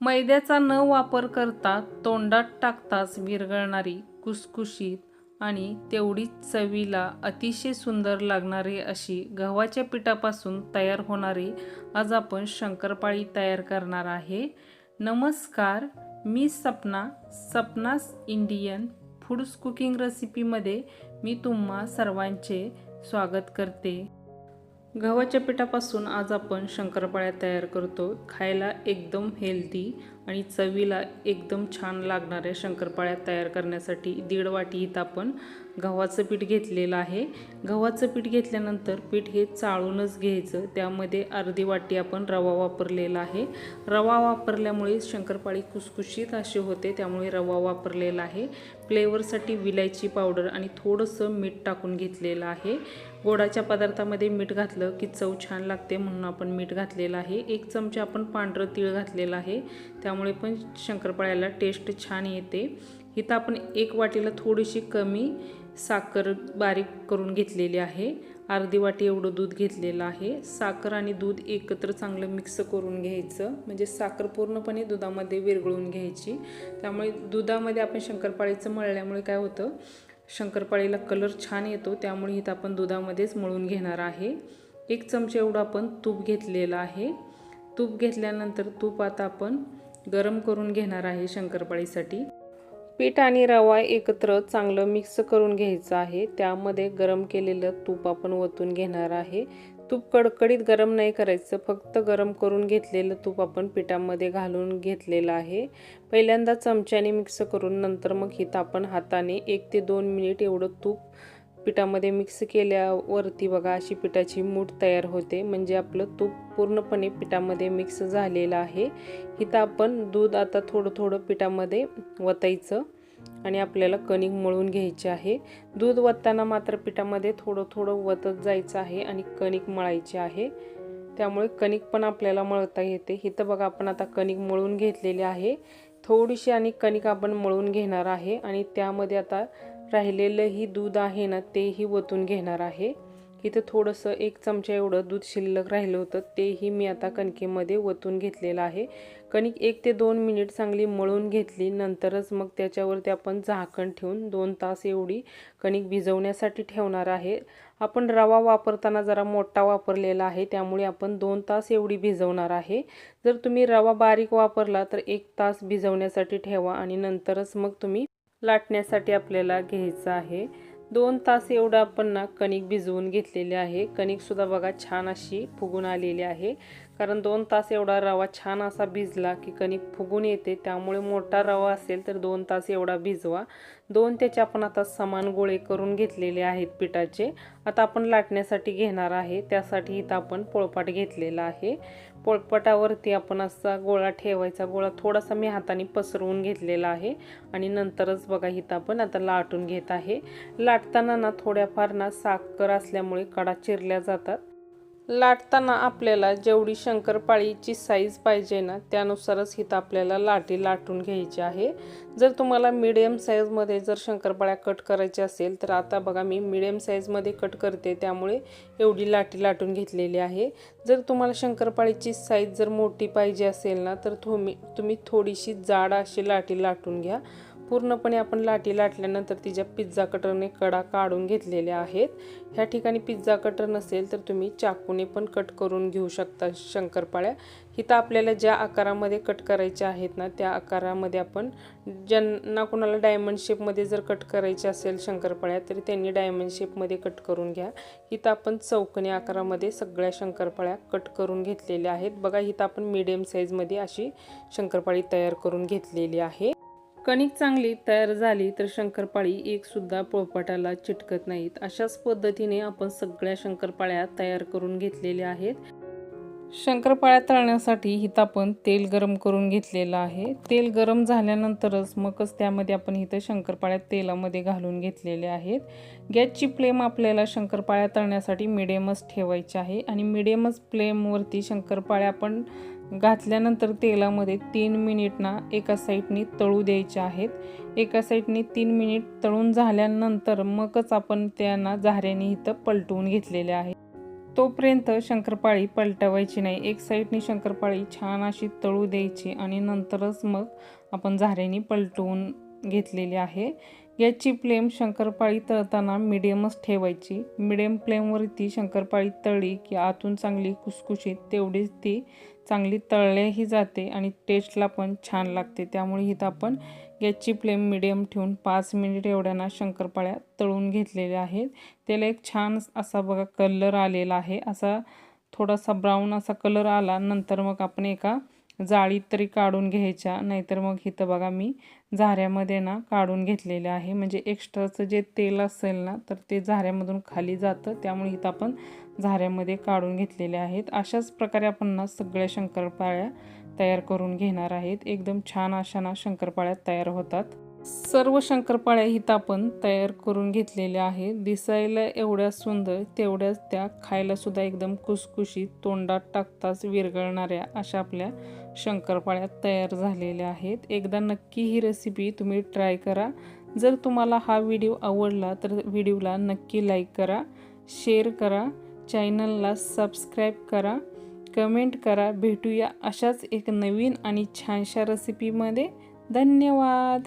मैद्याचा न वापर करता तोंडात टाकताच विरघळणारी कुसकुशीत आणि तेवढीच चवीला अतिशय सुंदर लागणारी अशी गव्हाच्या पिठापासून तयार होणारी आज आपण शंकरपाळी तयार करणार आहे. नमस्कार मी Sapna Sapna's Indian foods cooking रेसिपीमध्ये मी तुम्हा सर्वांचे स्वागत करते. गव्हाच्या पिठापासून आज आपण शंकरपाळ्या तयार करतो. खायला एकदम हेल्दी आणि चवीला एकदम छान लागणाऱ्या शंकरपाळ्या तयार करण्यासाठी दीड वाटी इथं आपण गव्हाचं पीठ घेतलेलं आहे. गव्हाचं पीठ घेतल्यानंतर पीठ हे चाळूनच घ्यायचं. त्यामध्ये अर्धी वाटी आपण रवा वापरलेला आहे. रवा वापरल्यामुळे शंकरपाळी कुसकुशीत अशी होते त्यामुळे रवा वापरलेला आहे. फ्लेवरसाठी विलायची पावडर आणि थोडंसं मीठ टाकून घेतलेलं आहे. गोडाच्या पदार्थामध्ये मीठ घातलं की चव छान लागते म्हणून आपण मीठ घातलेलं आहे. एक चमचा आपण पांढरं तीळ घातलेलं आहे. त्यामुळे त्यामुळे पण शंकरपाळ्याला टेस्ट छान येते. इथं आपण एक वाटीला थोडीशी कमी साखर बारीक करून घेतलेली आहे. अर्धी वाटी एवढं दूध घेतलेलं आहे. साखर आणि दूध एकत्र चांगलं मिक्स करून घ्यायचं. म्हणजे साखर पूर्णपणे दुधामध्ये विरघळून घ्यायची. त्यामुळे दुधामध्ये आपण शंकरपाळीचं मळल्यामुळे काय होतं? शंकरपाळीला कलर छान येतो. त्यामुळे इथं आपण दुधामध्येच मळून घेणार आहे. एक चमचा एवढं आपण तूप घेतलेलं आहे. तूप घेतल्यानंतर तूप आता आपण गरम करून घेणार आहे शंकरपाळीसाठी. पीठ आणि रवा एकत्र चांगलं मिक्स करून घ्यायचं आहे. त्यामध्ये गरम केलेलं तूप आपण ओतून घेणार आहे. तूप कडकडीत गरम नाही करायचं फक्त गरम करून घेतलेलं तूप आपण पिठामध्ये घालून घेतलेलं आहे. पहिल्यांदा चमच्याने मिक्स करून नंतर मग हिथं आपण हाताने एक ते दोन मिनिट एवढं तूप पिठामध्ये मिक्स केल्यावरती बघा अशी पिठाची मूठ तयार होते. म्हणजे आपलं तूप पूर्णपणे पिठामध्ये मिक्स झालेलं आहे. इथं आपण दूध आता थोडं थोडं पिठामध्ये वतायचं आणि आपल्याला कणिक मळून घ्यायची आहे. दूध वतताना मात्र पिठामध्ये थोडं थोडं वतत जायचं आहे आणि कणिक मळायची आहे. त्यामुळे कणिक पण आपल्याला मळता येते. इथं बघा आपण आता कणिक मळून घेतलेली आहे. थोडीशी आणि कणिक आपण मळून घेणार आहे आणि त्यामध्ये आता राहिलेलंही दूध आहे ना तेही वतून घेणार आहे. इथं थोडंसं एक चमचा एवढं दूध शिल्लक राहिलं होतं तेही मी आता कणकेमध्ये वतून घेतलेलं आहे. कणिक एक ते दोन मिनिट चांगली मळून घेतली नंतरच मग त्याच्यावरती आपण झाकण ठेवून दोन तास एवढी कणिक भिजवण्यासाठी ठेवणार आहे. आपण रवा वापरताना जरा मोठा वापरलेला आहे त्यामुळे आपण दोन तास एवढी भिजवणार आहे. जर तुम्ही रवा बारीक वापरला तर एक तास भिजवण्यासाठी ठेवा आणि नंतरच मग तुम्ही लाटण्यासाठी आपल्याला घ्यायचं आहे. दोन तास एवढं आपण ना कणिक भिजवून घेतलेले आहे. कणिकसुद्धा बघा छान अशी फुगून आलेली आहे. कारण दोन तास एवढा रवा छान असा भिजला की कणिक फुगून येते. त्यामुळे मोठा रवा असेल तर दोन तास एवढा भिजवा. दोन त्याचे आपण आता समान गोळे करून घेतलेले आहेत पिठाचे. आता आपण लाटण्यासाठी घेणार आहे. त्यासाठी इथं आपण पोळपाट घेतलेला आहे. पोळपाटावरती आपण असा गोळा ठेवायचा. गोळा थोडासा मी हाताने पसरवून घेतलेला आहे. आणि नंतरच बघा इथं आपण आता लाटून घेत आहे. लाटताना ना थोड्याफार ना साखर असल्यामुळे कडा चिरल्या जातात. लाटताना आपल्याला जेवढी शंकरपाळीची साईज पाहिजे ना त्यानुसारच इथं आपल्याला लाटी लाटून घ्यायची आहे. जर तुम्हाला मिडियम साईजमध्ये जर शंकरपाळ्या कट करायच्या असेल तर आता बघा मी मिडियम साईजमध्ये कट करते त्यामुळे एवढी लाटी लाटून घेतलेली आहे. जर तुम्हाला शंकरपाळीची साईज जर मोठी पाहिजे असेल ना तर तुम्ही तुम्ही थोडीशी जाड अशी लाटी लाटून घ्या. पूर्णपणे आपण लाटी लाटल्यानंतर तिच्या पिझ्झा कटरने कडा काढून घेतलेल्या आहेत. ह्या ठिकाणी पिझ्झा कटर नसेल तर तुम्ही चाकूने पण कट करून घेऊ शकता शंकरपाळ्या. इथं आपल्याला ज्या आकारामध्ये कट करायच्या आहेत ना त्या आकारामध्ये आपण ज्यांना कोणाला डायमंड शेपमध्ये जर कट करायचे असेल शंकरपाळ्या तरी त्यांनी डायमंड शेपमध्ये कट करून घ्या. इथं आपण चौकणी आकारामध्ये सगळ्या शंकरपाळ्या कट करून घेतलेल्या आहेत. बघा इथं आपण मिडियम साईजमध्ये अशी शंकरपाळी तयार करून घेतलेली आहे. कणिक चांगली तयार झाली तर शंकरपाळी एकसुद्धा पोळपाटाला चिटकत नाहीत. अशाच पद्धतीने आपण सगळ्या शंकरपाळ्या तयार करून घेतलेल्या आहेत. शंकरपाळ्या तळण्यासाठी इथं आपण तेल गरम करून घेतलेलं आहे. तेल गरम झाल्यानंतरच मगच त्यामध्ये आपण इथं शंकरपाळ्या तेलामध्ये घालून घेतलेले आहेत. गॅसची फ्लेम आपल्याला शंकरपाळ्या तळण्यासाठी मिडियमच ठेवायची आहे आणि मिडियमच फ्लेमवरती शंकरपाळ्या आपण घातल्यानंतर तेलामध्ये तीन मिनिट ना एका साईडनी तळू द्यायचे आहेत. एका साईडनी तीन मिनिट तळून झाल्यानंतर मगच आपण त्यांना झाऱ्याने इथं पलटवून घेतलेले आहे. तोपर्यंत शंकरपाळी पलटवायची नाही. एक साईडनी शंकरपाळी छान अशी तळू द्यायची आणि नंतरच मग आपण झाऱ्याने पलटवून घेतलेली आहे. याची फ्लेम शंकरपाळी तळताना मिडियमच ठेवायची. मिडियम फ्लेमवरती शंकरपाळी तळली की आतून चांगली कुसकुशीत तेवढीच ती चांगली तळल्याही जाते आणि टेस्टला पण छान लागते. त्यामुळे इथं आपण गॅसची फ्लेम मिडियम ठेवून पाच मिनिट एवढ्यांना शंकरपाळ्या तळून घेतलेल्या आहेत. त्याला एक छान असा बघा कलर आलेला आहे. असा थोडासा ब्राऊन असा कलर आला नंतर मग आपण एका जाळीत तरी काढून घ्यायच्या नाहीतर मग इथं बघा मी झाऱ्यामध्ये ना काढून घेतलेले आहे. म्हणजे एक्स्ट्राचं जे तेल असेल ना तर ते झाऱ्यामधून खाली जातं. त्यामुळे इथं आपण झाऱ्यामध्ये काढून घेतलेले आहेत. अशाच प्रकारे आपण ना सगळ्या शंकरपाळ्या तयार करून घेणार आहेत. एकदम छान अशा ना शंकरपाळ्या तयार होतात. सर्व शंकरपाळ्या इथं आपण तयार करून घेतलेल्या आहेत. दिसायला एवढ्या सुंदर तेवढ्याच त्या खायला सुद्धा एकदम कुसकुशीत तोंडात टाकताच विरघळणाऱ्या अशा आपल्या शंकरपाळ्या तयार झालेल्या आहेत. एकदा नक्की ही रेसिपी तुम्ही ट्राय करा. जर तुम्हाला हा व्हिडिओ आवडला तर व्हिडिओला नक्की लाईक करा शेअर करा चॅनलला सबस्क्राईब करा कमेंट करा. भेटूया अशाच एक नवीन आणि छानशा रेसिपीमध्ये धन्यवाद!